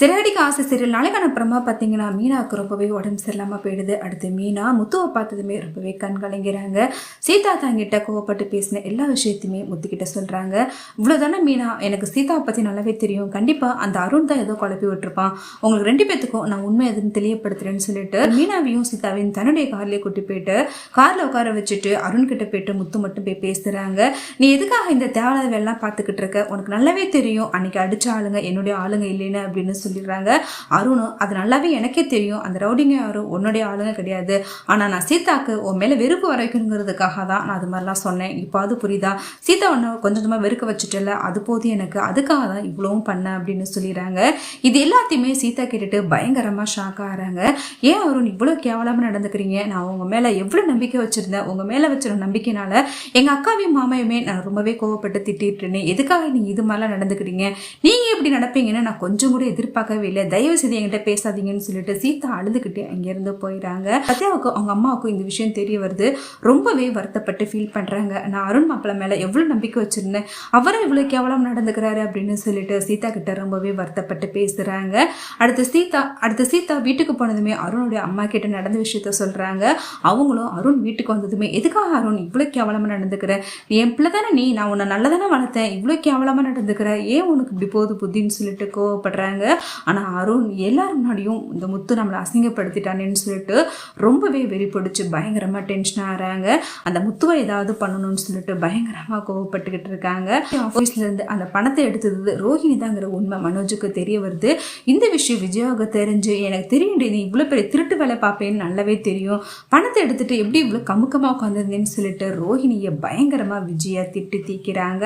சிறகடிக்கு ஆசை சீரியல் நாளைக்கான அப்புறமா பார்த்தீங்கன்னா மீனாவுக்கு ரொம்பவே உடம்பு சரியில்லாமல் போயிடுது. அடுத்து மீனா முத்துவை பார்த்ததுமே ரொம்பவே கண் கலங்கிறாங்க. சீதா தாங்கிட்ட கோவப்பட்டு பேசின எல்லா விஷயத்தையுமே முத்துக்கிட்ட சொல்கிறாங்க இவ்வளோதானே மீனா? எனக்கு சீதாவை பற்றி நல்லாவே தெரியும். கண்டிப்பாக அந்த அருண் தான் ஏதோ குழப்பி விட்டுருப்பான். உங்களுக்கு ரெண்டு பேத்துக்கும் நான் உண்மை எதுன்னு தெளியப்படுத்துறேன்னு சொல்லிட்டு மீனாவையும் சீதாவையும் தன்னுடைய கார்லேயே கூட்டி போயிட்டு காரில் உட்கார வச்சுட்டு அருண் கிட்ட போயிட்டு முத்து மட்டும் போய் பேசுகிறாங்க நீ எதுக்காக இந்த தேவையான வேலைலாம் பார்த்துக்கிட்டு இருக்க? உனக்கு நல்லாவே தெரியும். அன்னைக்கு அடிச்ச ஆளுங்க என்னுடைய ஆளுங்க இல்லைன்னு அப்படின்னு சொல்லிடுறாங்க. அருணும் அது நல்லாவே எனக்கே தெரியும். அந்த ரவுடிங்க யாரும் உன்னுடைய ஆளுங்க கிடையாது. ஆனால் நான் சீதாக்கு உன் மேலே வெறுப்பு வர வைக்கணுங்கிறதுக்காக தான் நான் அது மாதிரிலாம் சொன்னேன். இப்போ அது புரியுதா? சீதா ஒன்று கொஞ்சம் கொஞ்சமாக வெறுக்க வச்சுட்டல அது போதும் எனக்கு. அதுக்காக தான் இவ்வளவும் பண்ணேன் அப்படின்னு சொல்லிடுறாங்க. இது எல்லாத்தையுமே சீதா கேட்டுட்டு பயங்கரமாக ஷாக் ஆகிறாங்க. ஏன் அருண் இவ்வளோ கேவலமாக நடந்துக்கிறீங்க? நான் உங்கள் மேலே எவ்வளோ நம்பிக்கை வச்சுருந்தேன். உங்கள் மேலே வச்சிருந்த நம்பிக்கைனால எங்கள் அக்காவையும் மாமையுமே நான் ரொம்பவே கோவப்பட்டு திட்டிட்டு இருந்தேன். எதுக்காக நீங்கள் இது மாதிரிலாம் நடந்துக்கிறீங்க? நீங்கள் எப்படி நடப்பீங்கன்னு நான் கொஞ்சம் கூட எதிர்பார்க்கவே இல்லை. தயவு செய்து என்கிட்ட பேசாதீங்கன்னு சொல்லிட்டு சீதா அழுதுகிட்டு அங்கேருந்து போயிடுறாங்க சத்யாவுக்கும் அவங்க அம்மாவுக்கும் இந்த விஷயம் தெரிய வருது. ரொம்பவே வருத்தப்பட்டு ஃபீல் பண்ணுறாங்க நான் அருண் மாப்பிள்ள மேலே எவ்வளோ நம்பிக்கை வச்சுருந்தேன். அவரும் இவ்வளோ கேவலம் நடந்துக்கிறாரு அப்படின்னு சொல்லிட்டு சீதா கிட்ட ரொம்பவே வருத்தப்பட்டு பேசுகிறாங்க அடுத்து சீதா அடுத்து சீதா வீட்டுக்கு போனதுமே அருணுடைய அம்மா கிட்ட நடந்த விஷயத்த சொல்கிறாங்க அவங்களும் அருண் வீட்டுக்கு வந்ததுமே எதுக்காக அருண் இவ்வளோ கேவலமாக நடந்துக்கிற? நீ என் பிள்ளை தானே நீ? நான் உன்னை நல்லதானே வளர்த்தேன். இவ்வளோ கேவலமாக நடந்துக்கிற. ஏன் உனக்கு இப்படி போகுது புத்தின்னு சொல்லிட்டு கோவப்படுறாங்க. ஆனால் அருண் எல்லாரும் முன்னாடியும் இந்த முத்து நம்மளை அசிங்கப்படுத்திட்டானேன்னு சொல்லிட்டு ரொம்பவே வெறி பிடிச்சி பயங்கரமாக டென்ஷன் ஆகிறாங்க அந்த முத்துவை ஏதாவது பண்ணணும்னு சொல்லிட்டு பயங்கரமாக கோவப்பட்டுக்கிட்டு இருக்காங்க. ஆஃபீஸ்லேருந்து அந்த பணத்தை எடுத்தது ரோஹிணி தாங்கிற உண்மை மனோஜுக்கு தெரிய வருது. இந்த விஷயம் விஜயாவுக்கு தெரிஞ்சு எனக்கு தெரியும் நீ இவ்வளோ பெரிய திருட்டு வேலை பார்ப்பேன்னு நல்லாவே தெரியும். பணத்தை எடுத்துட்டு எப்படி இவ்வளோ கமுக்கமாக உட்காந்துருந்தேன்னு சொல்லிட்டு ரோஹிணியை பயங்கரமாக விஜயா திட்டு தீக்கிறாங்க.